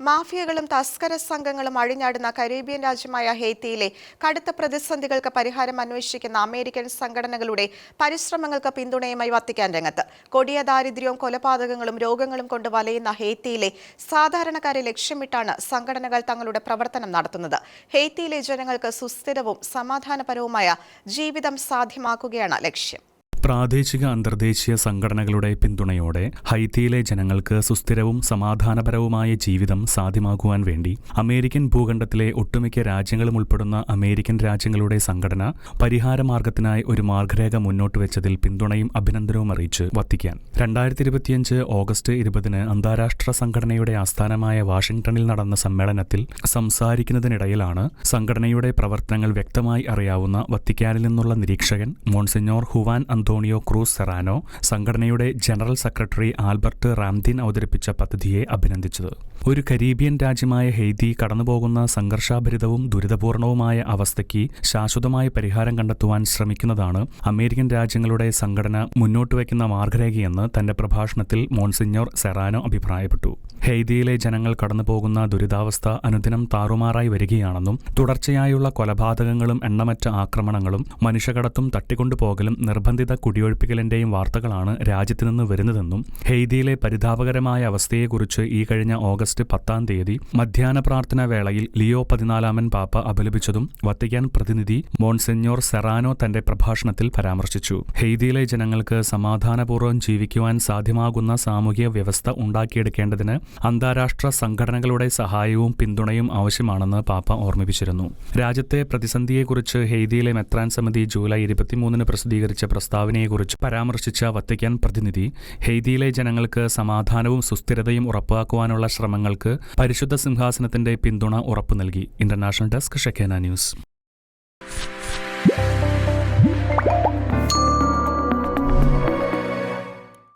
മാഫിയകളും തസ്കര സംഘങ്ങളും അഴിഞ്ഞാടുന്ന കരീബിയൻ രാജ്യമായ ഹെയ്ത്തിയിലെ കടുത്ത പ്രതിസന്ധികൾക്ക് പരിഹാരം അന്വേഷിക്കുന്ന അമേരിക്കൻ സംഘടനകളുടെ പരിശ്രമങ്ങൾക്ക് പിന്തുണയുമായി വത്തിക്കാൻ രംഗത്ത്. കൊടിയ ദാരിദ്ര്യവും കൊലപാതകങ്ങളും രോഗങ്ങളും കൊണ്ട് വലയുന്ന ഹെയ്ത്തിയിലെ സാധാരണക്കാരെ ലക്ഷ്യമിട്ടാണ് സംഘടനകൾ തങ്ങളുടെ പ്രവർത്തനം നടത്തുന്നത്. ഹെയ്ത്തിയിലെ ജനങ്ങൾക്ക് സുസ്ഥിരവും സമാധാനപരവുമായ ജീവിതം സാധ്യമാക്കുകയാണ് ലക്ഷ്യം. പ്രാദേശിക അന്തർദേശീയ സംഘടനകളുടെ പിന്തുണയോടെ ഹൈത്തിയിലെ ജനങ്ങൾക്ക് സുസ്ഥിരവും സമാധാനപരവുമായ ജീവിതം സാധ്യമാകുവാൻ വേണ്ടി അമേരിക്കൻ ഭൂഖണ്ഡത്തിലെ ഒട്ടുമിക്ക രാജ്യങ്ങളും ഉൾപ്പെടുന്ന അമേരിക്കൻ രാജ്യങ്ങളുടെ സംഘടന പരിഹാരമാർഗത്തിനായി ഒരു മാർഗരേഖ മുന്നോട്ട് വെച്ചതിൽ പിന്തുണയും അഭിനന്ദനവും അറിയിച്ച് വത്തിക്കാൻ. രണ്ടായിരത്തി ഇരുപത്തിയഞ്ച് ഓഗസ്റ്റ് ഇരുപതിന് അന്താരാഷ്ട്ര സംഘടനയുടെ ആസ്ഥാനമായ വാഷിംഗ്ടണിൽ നടന്ന സമ്മേളനത്തിൽ സംസാരിക്കുന്നതിനിടയിലാണ് സംഘടനയുടെ പ്രവർത്തനങ്ങൾ വ്യക്തമായി അറിയാവുന്ന വത്തിക്കാനിൽ നിന്നുള്ള നിരീക്ഷകൻ Monsignor Juan Antonio Cruz Serrano സംഘടനയുടെ ജനറൽ സെക്രട്ടറി ആൽബർട്ട് റാംദിൻ അവതരിപ്പിച്ച പദ്ധതിയെ അഭിനന്ദിച്ചത്. ഒരു കരീബിയൻ രാജ്യമായ ഹെയ്തി കടന്നുപോകുന്ന സംഘർഷാഭരിതവും ദുരിതപൂർണവുമായ അവസ്ഥയ്ക്ക് ശാശ്വതമായ പരിഹാരം കണ്ടെത്തുവാൻ ശ്രമിക്കുന്നതാണ് അമേരിക്കൻ രാജ്യങ്ങളുടെ സംഘടന മുന്നോട്ട് വയ്ക്കുന്ന മാർഗരേഖയെന്ന് തന്റെ പ്രഭാഷണത്തിൽ മോൺസിഞ്ഞോർ സെറാനോ അഭിപ്രായപ്പെട്ടു. ഹെയ്തിയിലെ ജനങ്ങൾ കടന്നുപോകുന്ന ദുരിതാവസ്ഥ അനുദിനം താറുമാറായി വരികയാണെന്നും തുടർച്ചയായുള്ള കൊലപാതകങ്ങളും എണ്ണമറ്റ ആക്രമണങ്ങളും മനുഷ്യകടത്തും തട്ടിക്കൊണ്ടുപോകലും നിർബന്ധിത കുടിയൊഴിപ്പിക്കലിന്റെയും വാർത്തകളാണ് രാജ്യത്തു നിന്ന് വരുന്നതെന്നും ഹെയ്തിയിലെ പരിതാപകരമായ അവസ്ഥയെക്കുറിച്ച് ഈ കഴിഞ്ഞ ഓഗസ്റ്റ് പത്താം തീയതി മധ്യാഹ്ന പ്രാർത്ഥനാ വേളയിൽ ലിയോ പതിനാലാമൻ പാപ്പ അപലപിച്ചതും വത്തിക്കാൻ പ്രതിനിധി മോൺസെഞ്ഞോർ സെറാനോ തന്റെ പ്രഭാഷണത്തിൽ പരാമർശിച്ചു. ഹെയ്തിയിലെ ജനങ്ങൾക്ക് സമാധാനപൂർവം ജീവിക്കുവാൻ സാധ്യമാകുന്ന സാമൂഹിക വ്യവസ്ഥ ഉണ്ടാക്കിയെടുക്കേണ്ടതിന് അന്താരാഷ്ട്ര സംഘടനകളുടെ സഹായവും പിന്തുണയും ആവശ്യമാണെന്ന് പാപ്പ ഓർമ്മിപ്പിച്ചിരുന്നു. രാജ്യത്തെ പ്രതിസന്ധിയെക്കുറിച്ച് ഹെയ്തിയിലെ മെത്രാൻ സമിതി ജൂലൈ ഇരുപത്തിമൂന്നിന് പ്രസിദ്ധീകരിച്ച പ്രസ്താവനയെക്കുറിച്ച് പരാമർശിച്ച വത്തിക്കാൻ പ്രതിനിധി ഹെയ്തിയിലെ ജനങ്ങൾക്ക് സമാധാനവും സുസ്ഥിരതയും ഉറപ്പാക്കുവാനുള്ള ശ്രമങ്ങൾക്ക് പരിശുദ്ധ സിംഹാസനത്തിന്റെ പിന്തുണ ഉറപ്പു നൽകി ഇന്റർനാഷണൽ ഡെസ്ക് ഷെക്കേന ന്യൂസ്.